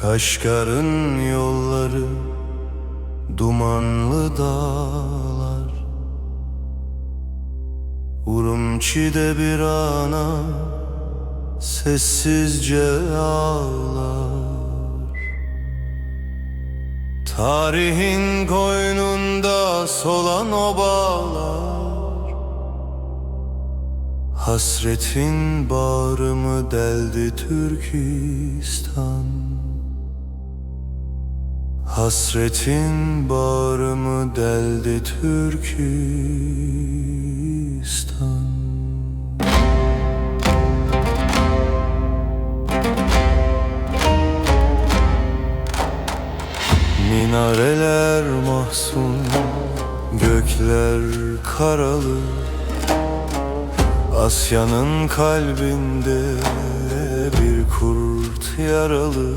Kaşgar'ın yolları Dumanlı dağlar. Urumçi'de bir ana Sessizce ağlar. Tarihin koynunda solan obalar Hasretin bağrımı deldi Türkistan Hasretin bağrımı deldi Türkistan. Minareler mahzun, gökler karalı. Asya'nın kalbinde bir kurt yaralı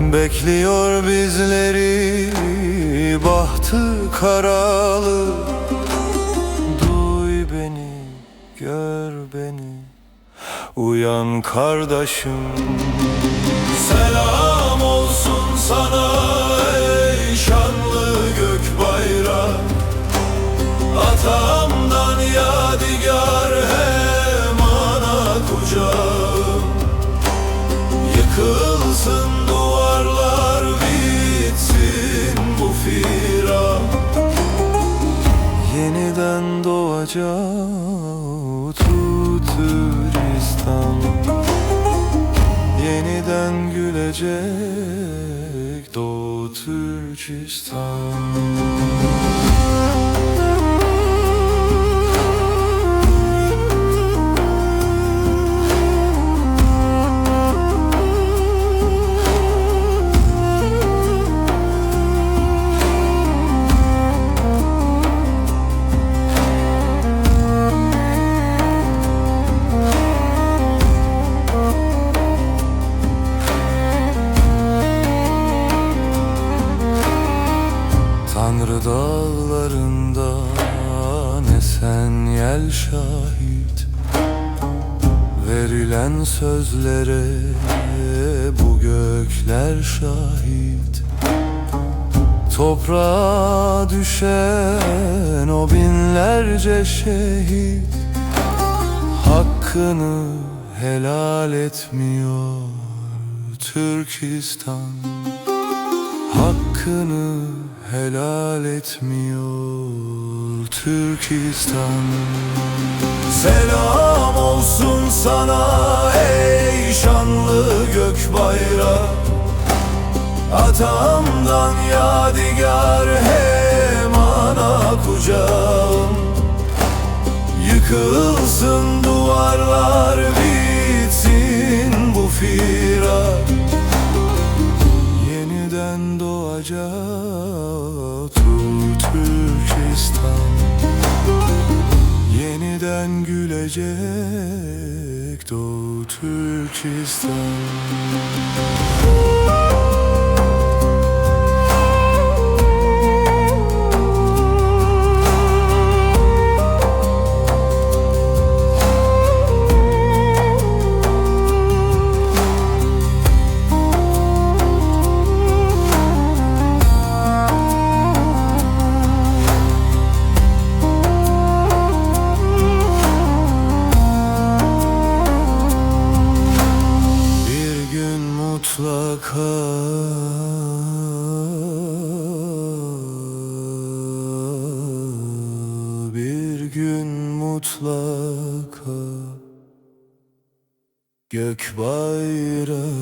Bekliyor bizleri bahtı karalı. Duy beni, gör beni Uyan kardeşim. Selam olsun sana ey şanlı gök bayrak Atamdan yadigar hem ana kucağım. Yıkılsın bitsin bu firan Yeniden doğacak Türkistan. Yeniden gülecek Doğu Türkistan Dağlarında esen yel şahit. Verilen sözlere bu gökler şahit. Toprağa düşen o binlerce şehit. Hakkını helal etmiyor Türkistan Hakkını helal etmiyor Türkistan. Selam olsun sana ey şanlı gök bayrak Atamdan yadigar hem ana kucağım. Yıkılsın Gülecek Doğu Türkistan Bir gün mutlaka Gök bayrağı